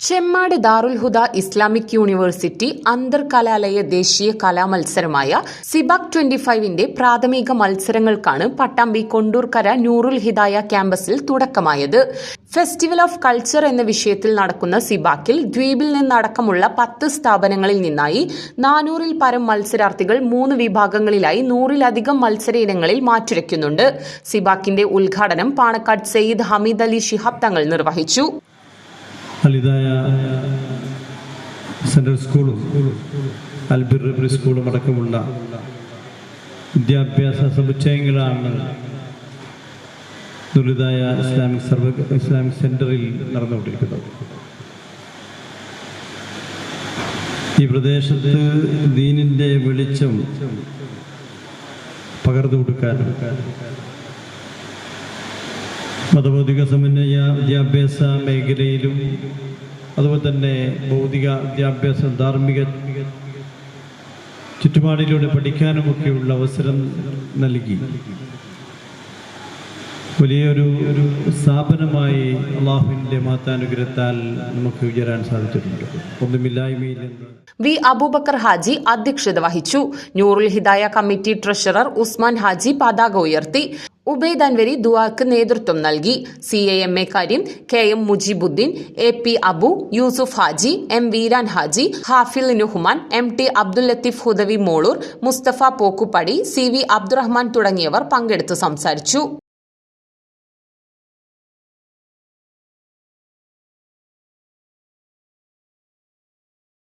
Chemmad Darul Huda Islamic university അന്തർ കലാലയ ദേശീയ കലാമത്സരമായ സിബാക് ട്വന്റി ഫൈവിന്റെ പ്രാഥമിക മത്സരങ്ങൾക്കാണ് പട്ടാമ്പി കൊണ്ടൂർക്കര നൂറുൽ ഹിദായ ക്യാമ്പസിൽ തുടക്കമായത്. ഫെസ്റ്റിവൽ ഓഫ് കൾച്ചർ എന്ന വിഷയത്തിൽ നടക്കുന്ന സിബാക്കിൽ ദ്വീപിൽ നിന്നടക്കമുള്ള പത്ത് സ്ഥാപനങ്ങളിൽ നിന്നായി നാനൂറിൽ പരം മത്സരാർത്ഥികൾ മൂന്ന് വിഭാഗങ്ങളിലായി നൂറിലധികം മത്സര ഇനങ്ങളിൽ മാറ്റുരയ്ക്കുന്നുണ്ട്. സിബാക്കിന്റെ ഉദ്ഘാടനം പാണക്കാട് സെയ്ദ് ഹമീദ് അലി ശിഹാബ് തങ്ങൾ നിർവഹിച്ചു. അലിതായ സെൻട്രൽ സ്കൂളും അൽബിർ പ്രീ സ്കൂളും അടക്കമുള്ള വിദ്യാഭ്യാസ സമുച്ചയങ്ങളാണ് ദുരിതായ ഇസ്ലാമിക് സർവ ഇസ്ലാമിക് സെന്ററിൽ നടന്നുകൊണ്ടിരിക്കുന്നത്. ഈ പ്രദേശത്ത് ദീനിന്റെ വെളിച്ചം പകർന്നു കൊടുക്കാനും മതഭൗതിക സമന്വയ വിദ്യാഭ്യാസ മേഖലയിലും അതുപോലെ തന്നെ ഭൗതിക വിദ്യാഭ്യാസ ധാർമ്മിക ചുറ്റുപാടിലൂടെ പഠിക്കാനുമൊക്കെയുള്ള അവസരം നൽകി. വലിയൊരു ഒരു സ്ഥാപനമായി അള്ളാഹുവിന്റെ മാതാനുഗ്രഹത്താൽ നമുക്ക് ഉയരാൻ സാധിച്ചിട്ടുണ്ട്. ഒന്നുമില്ലായ്മയിൽ വി അബൂബക്കർ ഹാജി അധ്യക്ഷത വഹിച്ചു. നൂറുൽ ഹിദായ കമ്മിറ്റി ട്രഷറർ ഉസ്മാൻ ഹാജി പതാക ഉയർത്തി. ഉബൈദ് അൻവരി ദുവാക്ക് നേതൃത്വം നൽകി. C A M A Kareem K M Mujeebuddin A P Abu Yusuf Haji M Veeran Haji Hafil Nuhman M T Abdul Latheef Hudawi Moloor Musthafa Pokkupadi C V Abdurahman തുടങ്ങിയവർ പങ്കെടുത്തു സംസാരിച്ചു.